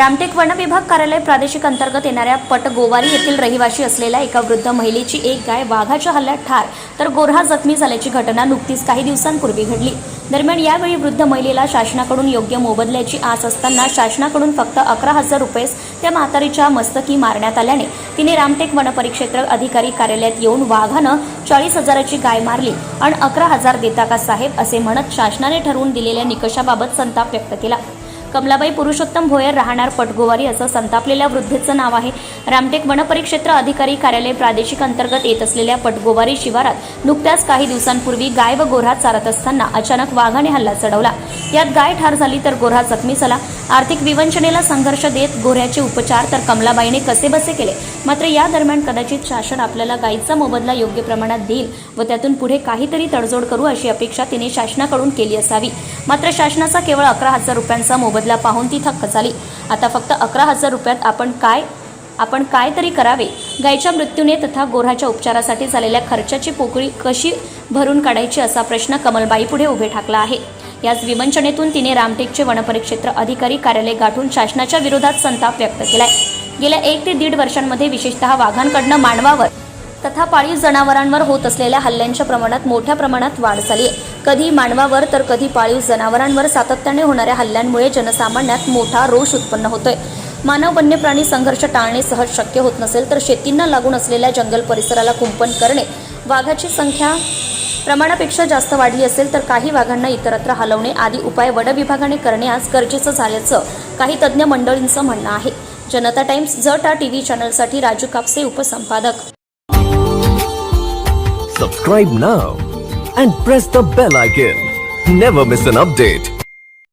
Ramtek one विभाग कार्यालय प्रादेशिक अंतर्गत येणाऱ्या पटगोवारी येथील रहिवाशी असलेल्या एका वृद्ध महिलेची एक गाय वाघाच्या हल्ल्यात ठार तर गोरहा जखमी झाल्याची घटना नुकतीच काही दिवसांपूर्वी घडली. दरम्यान यावेळी वृद्ध महिलेला शासनाकडून योग्य मोबदल्याची आस असताना शासनाकडून फक्त अकरा हजार रुपयेच त्या म्हातारीच्या मस्तकी मारण्यात आल्याने तिने रामटेक वन परिक्षेत्र अधिकारी कार्यालयात येऊन वाघानं चाळीस हजाराची गाय मारली आणि अकरा हजार देता का साहेब असे म्हणत शासनाने ठरवून दिलेल्या निकषाबाबत संताप व्यक्त केला. कमलाबाई पुरुषोत्तम भोयर राहणार पटगोवारी असं संतापलेल्या वृद्धेचं नाव आहे. रामटेक वनपरिक्षेत्र अधिकारी कार्यालय प्रादेशिक अंतर्गत येत असलेल्या पटगोवारी शिवारात नुकत्याच काही दिवसांपूर्वी गाय व गोऱ्हा चारत असताना अचानक वाघाने हल्ला चढवला. यात गाय ठार झाली तर गोऱ्हा जखमी झाला. आर्थिक विवंचनेला संघर्ष देत गोऱ्याचे उपचार तर कमलाबाईने कसेबसे केले. मात्र या दरम्यान कदाचित शासन आपल्याला गायीचा मोबदला योग्य प्रमाणात देईल व त्यातून पुढे काहीतरी तडजोड करू अशी अपेक्षा तिने शासनाकडून केली असावी. मात्र शासनाचा केवळ अकरा हजार रुपयांचा मोबदला पाहून ती थक्क झाली. आता फक्त अकरा हजार रुपयात आपण काय आपण काय तरी करावे? गायच्या मृत्यूने तथा गोऱ्हाच्या उपचारासाठी झालेल्या खर्चाची पोकळी कशी भरून काढायची असा प्रश्न कमलबाई पुढे उभे ठाकला आहे. याच विवंचनेतून तिने रामटेकचे वनपरिक्षेत्र अधिकारी कार्यालय गाठून शासनाच्या विरोधात संताप व्यक्त केलाय. गेल्या एक ते दीड वर्षांमध्ये विशेषतः वाघांकडनं मानवावर तथा पाळीव जनावरांवर होत असलेल्या हल्ल्यांच्या प्रमाणात मोठ्या प्रमाणात वाढ झाली आहे. कधी मानवावर तर कधी पाळीव जनावरांवर सातत्याने होणाऱ्या हल्ल्यांमुळे जनसामान्यात मोठा रोष उत्पन्न होतोय. मानव वन्यप्राणी संघर्ष टाळणे सहज शक्य होत नसेल तर शेतींना लागून असलेल्या जंगल परिसराला कुंपण करणे वाघाची संख्या प्रमाणापेक्षा जास्त वाढली असेल तर काही वाघांना इतरत्र हलवणे आदी उपाय वन विभागाने करणे आज गरजेचं झाल्याचं काही तज्ज्ञ मंडळींचं म्हणणं आहे. जनता टाइम्स जटा टीव्ही चॅनलसाठी Raju Kapse उपसंपादक. Subscribe now and press the bell icon never miss an update